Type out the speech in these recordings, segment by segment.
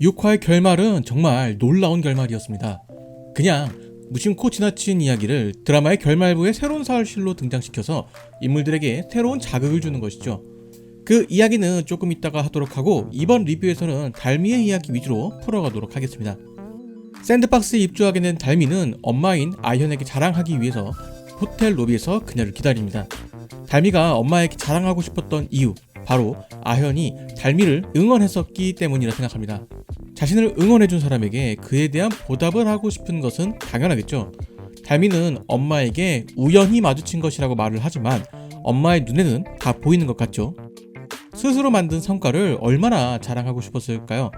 6화의 결말은 정말 놀라운 결말이었습니다. 그냥 무심코 지나친 이야기를 드라마의 결말부에 새로운 사실로 등장시켜서 인물들에게 새로운 자극을 주는 것이죠. 그 이야기는 조금 이따가 하도록 하고 이번 리뷰에서는 달미의 이야기 위주로 풀어가도록 하겠습니다. 샌드박스에 입주하게 된 달미는 엄마인 아현에게 자랑하기 위해서 호텔 로비에서 그녀를 기다립니다. 달미가 엄마에게 자랑하고 싶었던 이유 바로 아현이 달미를 응원했었기 때문이라 생각합니다. 자신을 응원해준 사람에게 그에 대한 보답을 하고 싶은 것은 당연하겠죠. 달미는 엄마에게 우연히 마주친 것이라고 말을 하지만 엄마의 눈에는 다 보이는 것 같죠. 스스로 만든 성과를 얼마나 자랑하고 싶었을까요?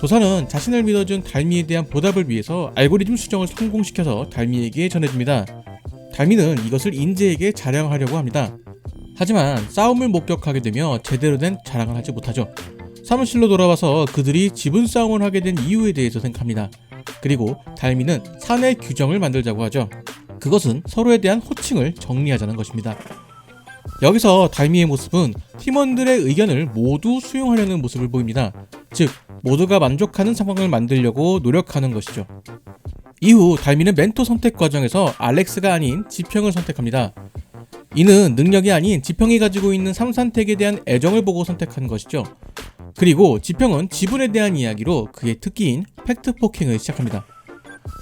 도사는 자신을 믿어준 달미에 대한 보답을 위해서 알고리즘 수정을 성공시켜서 달미에게 전해줍니다. 달미는 이것을 인재에게 자랑하려고 합니다. 하지만 싸움을 목격하게 되며 제대로 된 자랑을 하지 못하죠. 사무실로 돌아와서 그들이 지분 싸움을 하게 된 이유에 대해서 생각합니다. 그리고 달미는 사내 규정을 만들자고 하죠. 그것은 서로에 대한 호칭을 정리하자는 것입니다. 여기서 달미의 모습은 팀원들의 의견을 모두 수용하려는 모습을 보입니다. 즉, 모두가 만족하는 상황을 만들려고 노력하는 것이죠. 이후 달미는 멘토 선택 과정에서 알렉스가 아닌 지평을 선택합니다. 이는 능력이 아닌 지평이 가지고 있는 삼산택에 대한 애정을 보고 선택한 것이죠. 그리고 지평은 지분에 대한 이야기로 그의 특기인 팩트 포킹을 시작합니다.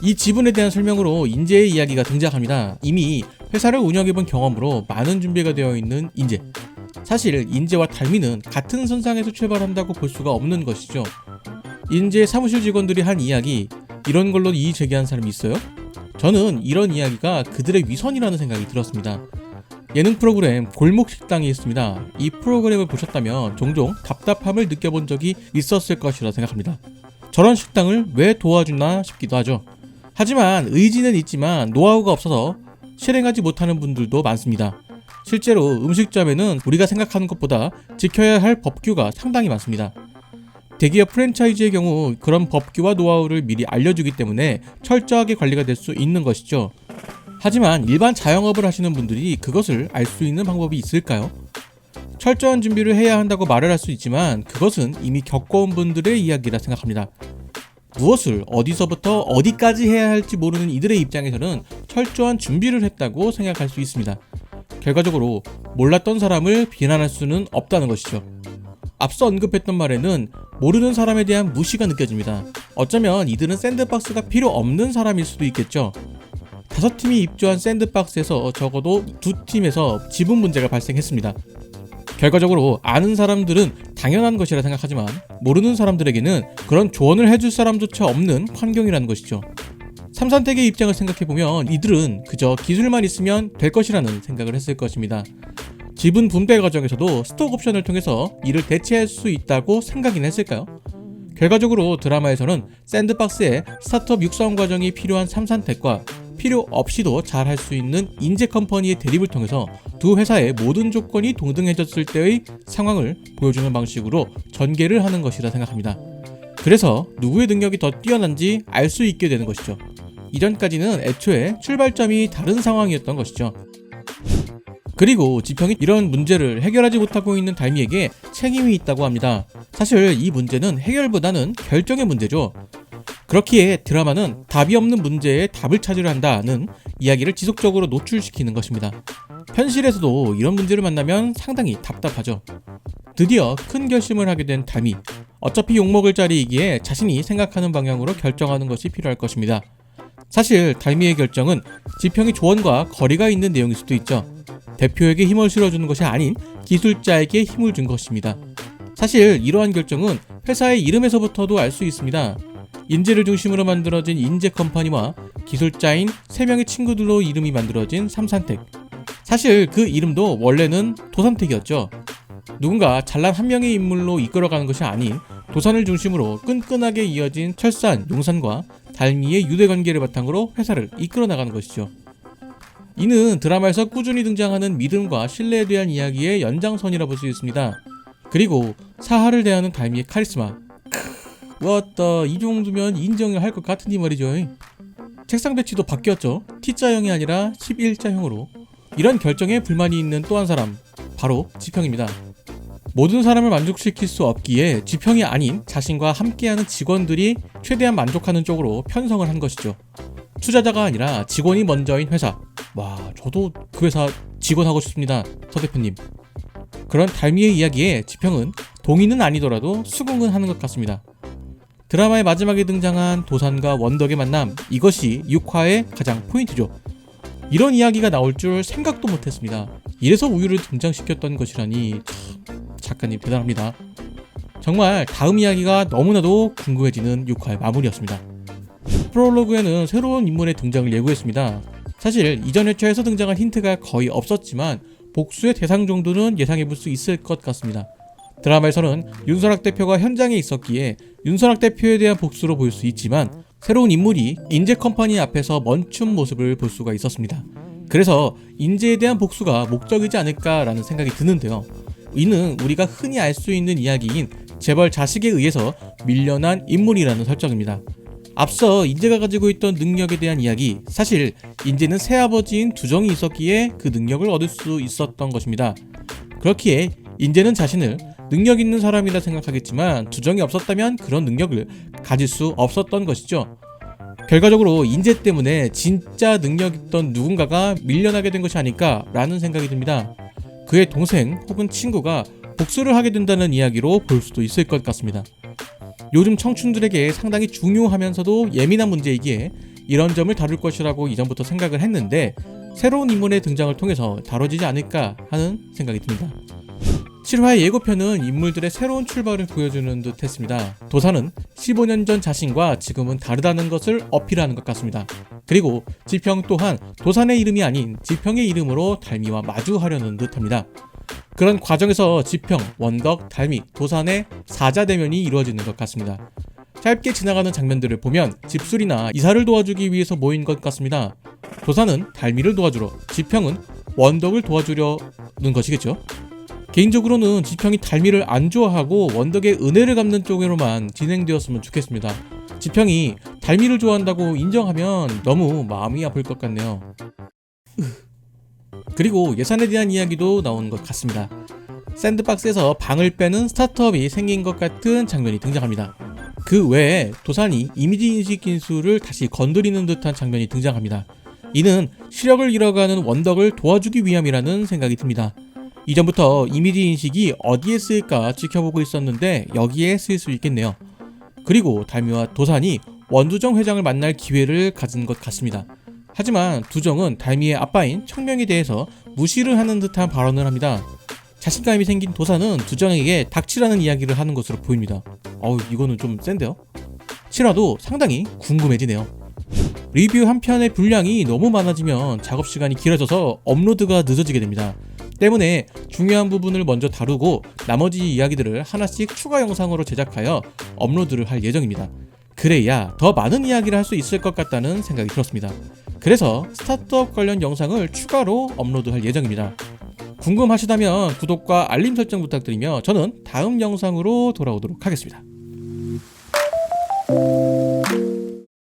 이 지분에 대한 설명으로 인재의 이야기가 등장합니다. 이미 회사를 운영해본 경험으로 많은 준비가 되어 있는 인재. 사실 인재와 달미는 같은 선상에서 출발한다고 볼 수가 없는 것이죠. 인재 사무실 직원들이 한 이야기 이런 걸로 이의 제기한 사람이 있어요? 저는 이런 이야기가 그들의 위선이라는 생각이 들었습니다. 예능 프로그램 골목 식당이 있습니다. 이 프로그램을 보셨다면 종종 답답함을 느껴본 적이 있었을 것이라 생각합니다. 저런 식당을 왜 도와주나 싶기도 하죠. 하지만 의지는 있지만 노하우가 없어서 실행하지 못하는 분들도 많습니다. 실제로 음식점에는 우리가 생각하는 것보다 지켜야 할 법규가 상당히 많습니다. 대기업 프랜차이즈의 경우 그런 법규와 노하우를 미리 알려주기 때문에 철저하게 관리가 될 수 있는 것이죠. 하지만 일반 자영업을 하시는 분들이 그것을 알 수 있는 방법이 있을까요? 철저한 준비를 해야 한다고 말을 할 수 있지만 그것은 이미 겪어온 분들의 이야기라 생각합니다. 무엇을 어디서부터 어디까지 해야 할지 모르는 이들의 입장에서는 철저한 준비를 했다고 생각할 수 있습니다. 결과적으로 몰랐던 사람을 비난할 수는 없다는 것이죠. 앞서 언급했던 말에는 모르는 사람에 대한 무시가 느껴집니다. 어쩌면 이들은 샌드박스가 필요 없는 사람일 수도 있겠죠. 다섯 팀이 입주한 샌드박스에서 적어도 두 팀에서 지분 문제가 발생했습니다. 결과적으로 아는 사람들은 당연한 것이라 생각하지만 모르는 사람들에게는 그런 조언을 해줄 사람조차 없는 환경이라는 것이죠. 삼산택의 입장을 생각해보면 이들은 그저 기술만 있으면 될 것이라는 생각을 했을 것입니다. 지분 분배 과정에서도 스톡 옵션을 통해서 이를 대체할 수 있다고 생각이나 했을까요? 결과적으로 드라마에서는 샌드박스의 스타트업 육성 과정이 필요한 삼산택과 필요 없이도 잘 할 수 있는 인재 컴퍼니의 대립을 통해서 두 회사의 모든 조건이 동등해졌을 때의 상황을 보여주는 방식으로 전개를 하는 것이라 생각합니다. 그래서 누구의 능력이 더 뛰어난지 알 수 있게 되는 것이죠. 이전까지는 애초에 출발점이 다른 상황이었던 것이죠. 그리고 지평이 이런 문제를 해결하지 못하고 있는 달미에게 책임이 있다고 합니다. 사실 이 문제는 해결보다는 결정의 문제죠. 그렇기에 드라마는 답이 없는 문제에 답을 찾으려 한다는 이야기를 지속적으로 노출시키는 것입니다. 현실에서도 이런 문제를 만나면 상당히 답답하죠. 드디어 큰 결심을 하게 된 달미. 어차피 욕먹을 자리이기에 자신이 생각하는 방향으로 결정하는 것이 필요할 것입니다. 사실 달미의 결정은 지평의 조언과 거리가 있는 내용일 수도 있죠. 대표에게 힘을 실어주는 것이 아닌 기술자에게 힘을 준 것입니다. 사실 이러한 결정은 회사의 이름에서부터도 알 수 있습니다. 인재를 중심으로 만들어진 인재 컴퍼니와 기술자인 3명의 친구들로 이름이 만들어진 삼산택. 사실 그 이름도 원래는 도산택이었죠. 누군가 잘난 한 명의 인물로 이끌어가는 것이 아닌 도산을 중심으로 끈끈하게 이어진 철산, 용산과 달미의 유대 관계를 바탕으로 회사를 이끌어 나가는 것이죠. 이는 드라마에서 꾸준히 등장하는 믿음과 신뢰에 대한 이야기의 연장선이라 볼 수 있습니다. 그리고 사하를 대하는 달미의 카리스마. 크, 왔다 이 정도면 인정을 할 것 같으니 말이죠. 책상 배치도 바뀌었죠. T자형이 아니라 11자형으로. 이런 결정에 불만이 있는 또 한 사람, 바로 지평입니다. 모든 사람을 만족시킬 수 없기에 지평이 아닌 자신과 함께하는 직원들이 최대한 만족하는 쪽으로 편성을 한 것이죠. 투자자가 아니라 직원이 먼저인 회사. 와, 저도 그 회사 직원 하고 싶습니다. 서 대표님. 그런 달미의 이야기에 지평은 동의는 아니더라도 수긍은 하는 것 같습니다. 드라마의 마지막에 등장한 도산과 원덕의 만남, 이것이 6화의 가장 포인트죠. 이런 이야기가 나올 줄 생각도 못했습니다. 이래서 우유를 등장시켰던 것이라니 참 작가님 대단합니다. 정말 다음 이야기가 너무나도 궁금해지는 6화의 마무리였습니다. 프롤로그에는 새로운 인물의 등장을 예고했습니다. 사실 이전 회차에서 등장한 힌트가 거의 없었지만 복수의 대상 정도는 예상해볼 수 있을 것 같습니다. 드라마에서는 윤선학 대표가 현장에 있었기에 윤선학 대표에 대한 복수로 보일 수 있지만 새로운 인물이 인재 컴퍼니 앞에서 멈춘 모습을 볼 수가 있었습니다. 그래서 인재에 대한 복수가 목적이지 않을까라는 생각이 드는데요. 이는 우리가 흔히 알 수 있는 이야기인 재벌 자식에 의해서 밀려난 인물이라는 설정입니다. 앞서 인재가 가지고 있던 능력에 대한 이야기, 사실 인재는 새아버지인 두정이 있었기에 그 능력을 얻을 수 있었던 것입니다. 그렇기에 인재는 자신을 능력 있는 사람이라 생각하겠지만 두정이 없었다면 그런 능력을 가질 수 없었던 것이죠. 결과적으로 인재 때문에 진짜 능력 있던 누군가가 밀려나게 된 것이 아닐까라는 생각이 듭니다. 그의 동생 혹은 친구가 복수를 하게 된다는 이야기로 볼 수도 있을 것 같습니다. 요즘 청춘들에게 상당히 중요하면서도 예민한 문제이기에 이런 점을 다룰 것이라고 이전부터 생각을 했는데 새로운 인물의 등장을 통해서 다뤄지지 않을까 하는 생각이 듭니다. 7화의 예고편은 인물들의 새로운 출발을 보여주는 듯 했습니다. 도사는 15년 전 자신과 지금은 다르다는 것을 어필하는 것 같습니다. 그리고 지평 또한 도산의 이름이 아닌 지평의 이름으로 달미와 마주하려는 듯 합니다. 그런 과정에서 지평, 원덕, 달미, 도산의 사자대면이 이루어지는 것 같습니다. 짧게 지나가는 장면들을 보면 집술이나 이사를 도와주기 위해서 모인 것 같습니다. 도산은 달미를 도와주러, 지평은 원덕을 도와주려는 것이겠죠. 개인적으로는 지평이 달미를 안 좋아하고 원덕의 은혜를 갚는 쪽으로만 진행되었으면 좋겠습니다. 지평이 달미를 좋아한다고 인정하면 너무 마음이 아플 것 같네요. 그리고 예산에 대한 이야기도 나오는 것 같습니다. 샌드박스에서 방을 빼는 스타트업이 생긴 것 같은 장면이 등장합니다. 그 외에 도산이 이미지 인식 기술을 다시 건드리는 듯한 장면이 등장합니다. 이는 시력을 잃어가는 원덕을 도와주기 위함이라는 생각이 듭니다. 이전부터 이미지 인식이 어디에 쓰일까 지켜보고 있었는데 여기에 쓰일 수 있겠네요. 그리고 달미와 도산이 원두정 회장을 만날 기회를 가진 것 같습니다. 하지만 두정은 달미의 아빠인 청명에 대해서 무시를 하는 듯한 발언을 합니다. 자신감이 생긴 도산은 두정에게 닥치라는 이야기를 하는 것으로 보입니다. 어우 이거는 좀 센데요? 실화도 상당히 궁금해지네요. 리뷰 한 편의 분량이 너무 많아지면 작업 시간이 길어져서 업로드가 늦어지게 됩니다. 때문에 중요한 부분을 먼저 다루고 나머지 이야기들을 하나씩 추가 영상으로 제작하여 업로드를 할 예정입니다. 그래야 더 많은 이야기를 할 수 있을 것 같다는 생각이 들었습니다. 그래서 스타트업 관련 영상을 추가로 업로드할 예정입니다. 궁금하시다면 구독과 알림 설정 부탁드리며 저는 다음 영상으로 돌아오도록 하겠습니다.